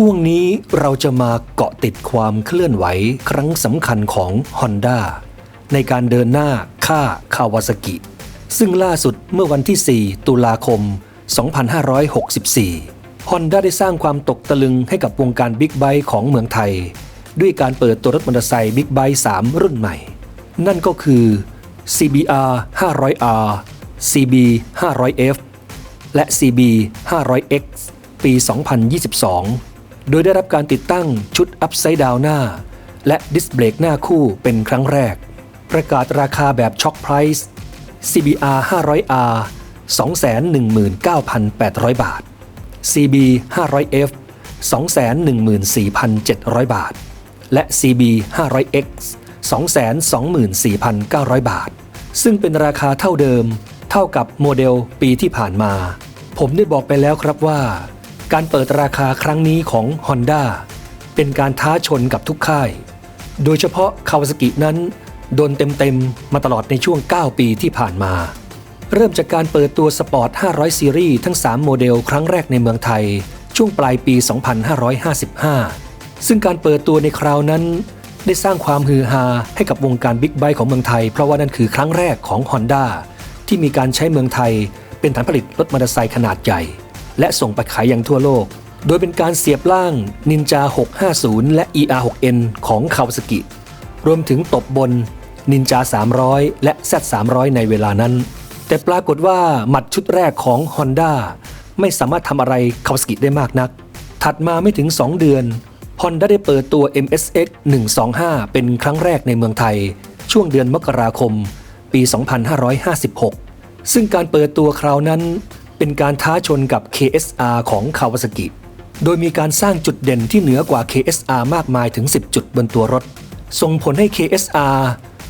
ช่วงนี้เราจะมาเกาะติดความเคลื่อนไหวครั้งสำคัญของ Honda ในการเดินหน้าฆ่าคาวาซากิ ซึ่งล่าสุดเมื่อวันที่ 4 ตุลาคม 2564 Honda ได้สร้างความตกตะลึงให้กับวงการบิ๊กไบค์ของเมืองไทย ด้วยการเปิดตัวรถมอเตอร์ไซค์บิ๊กไบค์3รุ่นใหม่ นั่นก็คือ CBR 500R CB 500F และ CB 500X ปี 2022 โดยได้รับการติดตั้งชุด Upside Down หน้า และดิสเบรกหน้าคู่เป็นครั้งแรก ประกาศราคาแบบช็อคไพรส์ CBR 500R 219,800 บาท CB 500F 214,700 บาท และ CB 500X 224,900 บาท ซึ่งเป็นราคาเท่าเดิม เท่ากับโมเดลปีที่ผ่านมา ผมได้บอกไปแล้วครับว่า การเปิดราคาครั้งนี้ของ Honda เป็นการท้าชนกับทุกค่าย โดยเฉพาะคาวาซากินั้นโดนเต็มๆ มาตลอดในช่วง 9 ปีที่ผ่านมา เริ่มจากการเปิดตัวสปอร์ต 500 ซีรีส์ทั้ง 3 โมเดลครั้งแรกในเมืองไทย ช่วงปลายปี 2555 ซึ่งการเปิดตัวในคราวนั้น ได้สร้างความฮือฮาให้กับวงการบิ๊กไบค์ของเมืองไทย เพราะว่านั่นคือครั้งแรกของ Honda ที่มีการใช้เมืองไทย เป็นฐานผลิตรถมอเตอร์ไซค์ขนาดใหญ่ และส่งไปขายย่างทั่วโลก โดยเป็นการเสียบล่าง Ninja 650 และ ER 6N ของ Kawasaki รวมถึงตบบน Ninja 300 และ Z 300 ในเวลานั้น แต่ปรากฏว่าหมัดชุดแรกของ Honda ไม่สามารถทำอะไร Kawasaki ได้มากนัก ถัดมาไม่ถึง 2 เดือน Honda ได้เปิดตัว MSX 125 เป็นครั้งแรกในเมืองไทย ช่วงเดือนมกราคม ปี 2556ซึ่งการเปิดตัวคราวนั้น เป็นการท้าชนกับ KSR ของ Kawasaki โดยมีการสร้างจุดเด่นที่เหนือกว่า KSR มากมายถึง 10 จุดบนตัวรถ ส่งผลให้ KSR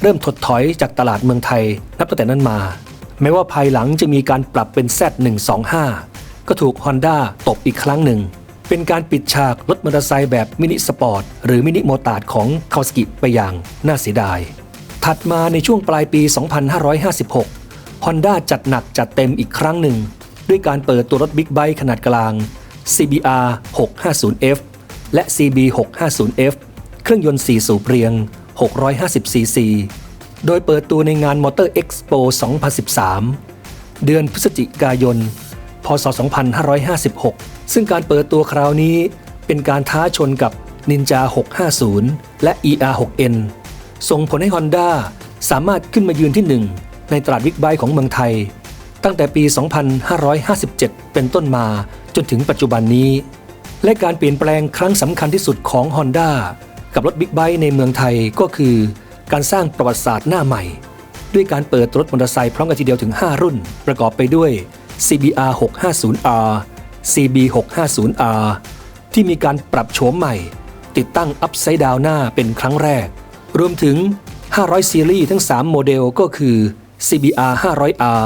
เริ่มถดถอยจากตลาดเมืองไทยนับตั้งแต่นั้นมา แม้ว่าภายหลังจะมีการปรับเป็น Z125 ก็ถูก Honda ตบอีกครั้งหนึ่ง เป็นการปิดฉากรถมอเตอร์ไซค์แบบมินิสปอร์ตหรือมินิโมตาร์ดของ Kawasaki ไปอย่างน่าเสียดาย ถัดมาในช่วงปลายปี 2556 Honda จัดหนักจัดเต็มอีกครั้งหนึ่ง ด้วยการเปิดตัวรถบิ๊กไบค์ขนาดกลาง CBR 650F และ CB 650F เครื่องยนต์ 4 สูบเรียง 650cc โดยเปิดตัวในงาน Motor Expo 2013 เดือนพฤศจิกายน พศ 2556 ซึ่งการเปิดตัวคราวนี้เป็นการท้าชนกับ Ninja 650 และ ER 6N ส่งผลให้ Honda สามารถขึ้นมายืนที่ 1 ในตลาดบิ๊กไบค์ของเมืองไทย ตั้งแต่ปี 2557 เป็นต้นมาจนถึงปัจจุบันนี้ และการเปลี่ยนแปลงครั้งสำคัญที่สุดของ Honda กับรถบิ๊กไบค์ในเมืองไทยก็คือ การสร้างประวัติศาสตร์หน้าใหม่ ด้วยการเปิดรถมอเตอร์ไซค์พร้อมกันทีเดียวถึง 5 รุ่น ประกอบไปด้วย CBR 650R CB 650R ที่มีการปรับโฉมใหม่ ติดตั้ง Upside Down หน้าเป็นครั้งแรก รวมถึง 500 ซีรีส์ทั้ง 3 โมเดลก็คือ CBR 500R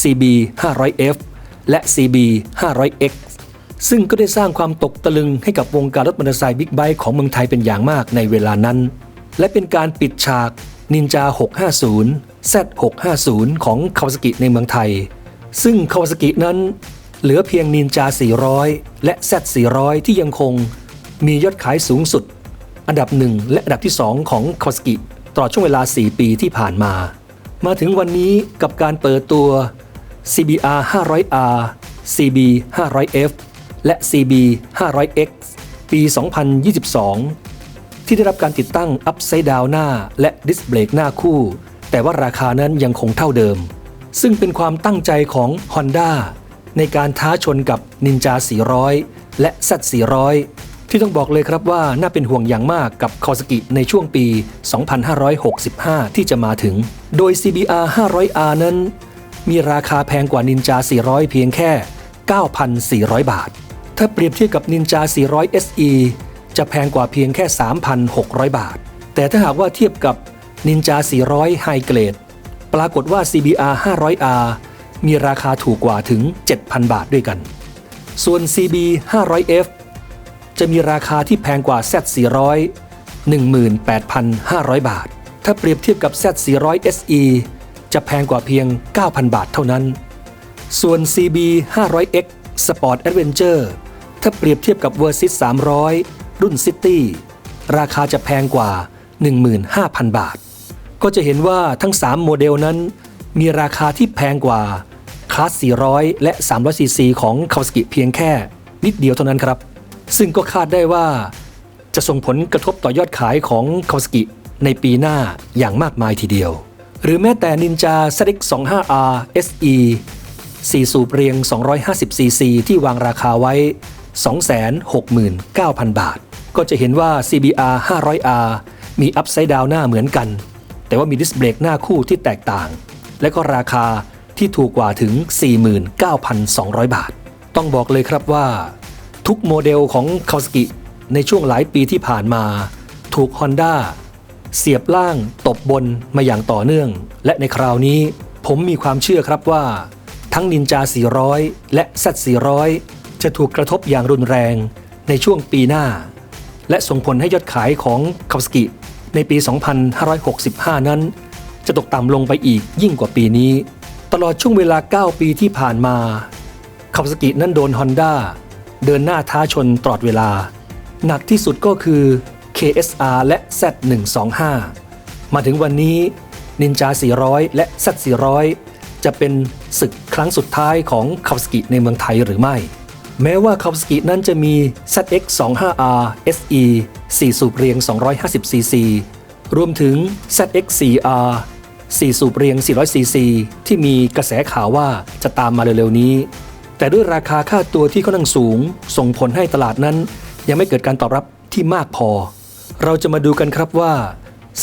CB 500F และ CB 500X ซึ่งก็ได้สร้างความตกตะลึงให้กับวงการรถมอเตอร์ไซค์บิ๊กไบค์ของเมืองไทยเป็นอย่างมากในเวลานั้น และเป็นการปิดฉาก Ninja 650 Z 650 ของ Kawasaki ในเมืองไทย ซึ่ง Kawasaki นั้น เหลือเพียง Ninja 400 และ Z 400 ที่ยังคงมียอดขายสูงสุด อันดับหนึ่งและอันดับที่ 2 ของ Kawasaki ตลอดช่วงเวลา 4 ปีที่ผ่านมา มาถึงวันนี้กับการเปิดตัว CBR 500R CB 500F และ CB 500X ปี 2022 ที่ได้รับการติดตั้ง Upside Down หน้า และดิสเบรกหน้าคู่ แต่ว่าราคานั้นยังคงเท่าเดิม ซึ่งเป็นความตั้งใจของ Honda ในการท้าชนกับ Ninja 400 และ Z 400ที่ต้องบอกเลยครับว่าน่าเป็นห่วงอย่างมากกับ Kawasaki ในช่วงปี 2565 ที่จะมาถึง โดย CBR 500R นั้น มีราคาแพงกว่า Ninja 400 เพียงแค่ 9,400 บาท ถ้าเปรียบเทียบกับ Ninja 400 SE จะแพงกว่าเพียงแค่ 3,600 บาท แต่ถ้าหากว่าเทียบกับ Ninja 400 High Grade ปรากฏว่า CBR 500R มีราคาถูกกว่าถึง 7,000 บาทด้วยกัน ส่วน CB 500F จะมีราคาที่แพงกว่า Z 400 18,500 บาท ถ้าเปรียบเทียบกับ Z 400 SE จะแพงกว่าเพียง 9,000 บาทเท่านั้น ส่วน CB 500X Sport Adventure ถ้าเปรียบเทียบกับ Versys 300 รุ่น City ราคาจะแพงกว่า 15,000 บาท ก็จะเห็นว่าทั้ง 3 โมเดลนั้น มีราคาที่แพงกว่าคลาส 400 และ 300ซีซีของ Kawasaki เพียงแค่นิดเดียวเท่านั้นครับ ซึ่งก็คาดได้ว่า จะส่งผลกระทบต่อยอดขายของ Kawasaki ในปีหน้าอย่างมากมายทีเดียว หรือแม้แต่ Ninja ZX 25R SE 4 สูบเรียง 250cc ที่วางราคาไว้ 269,000 บาท ก็จะเห็นว่า CBR 500R มีอัพไซด์ดาวหน้าเหมือนกัน แต่ว่ามีดิสเบรกหน้าคู่ที่แตกต่าง และก็ราคาที่ถูกกว่าถึง 49,200 บาท ต้องบอกเลยครับว่า ทุกโมเดลของ Kawasaki ในช่วงหลายปีที่ผ่านมา ถูก Honda เสียบล่างตบบนมาอย่างต่อเนื่อง และในคราวนี้ผมมีความเชื่อครับว่า ทั้ง Ninja 400 และ Z 400 จะถูกกระทบอย่างรุนแรงในช่วงปีหน้า และส่งผลให้ยอดขายของ Kawasaki ในปี 2565 นั้น จะตกต่ำลงไปอีกยิ่งกว่าปีนี้ ตลอดช่วงเวลา 9 ปีที่ผ่านมาคาวาซากินั้นโดน Honda เดินหน้าท้าชนตลอดเวลา หนักที่สุดก็คือ KSR และ Z125 มาถึงวันนี้ Ninja 400 และ Z 400 จะเป็นศึกครั้งสุดท้ายของคาวาซากิในเมืองไทยหรือไม่ แม้ว่าคาวาซากินั้นจะมี ZX25R SE 4 สูบเรียง 250cc รวมถึง ZX4R 4 สูบเรียง 400cc ที่มีกระแสข่าวว่าจะตามมาเร็วๆนี้ แต่ด้วยราคาค่าตัวที่ค่อนข้างสูง ส่งผลให้ตลาดนั้น ยังไม่เกิดการตอบรับที่มากพอ เราจะมาดูกันครับว่า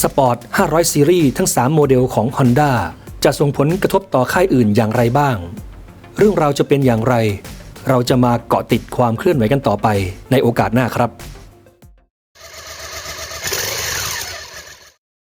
Sport 500 ซีรีส์ทั้ง 3 โมเดลของ Honda จะส่งผลกระทบต่อค่ายอื่นอย่างไรบ้าง เรื่องราวจะเป็นอย่างไร เราจะมาเกาะติดความเคลื่อนไหวกันต่อไปในโอกาสหน้าครับ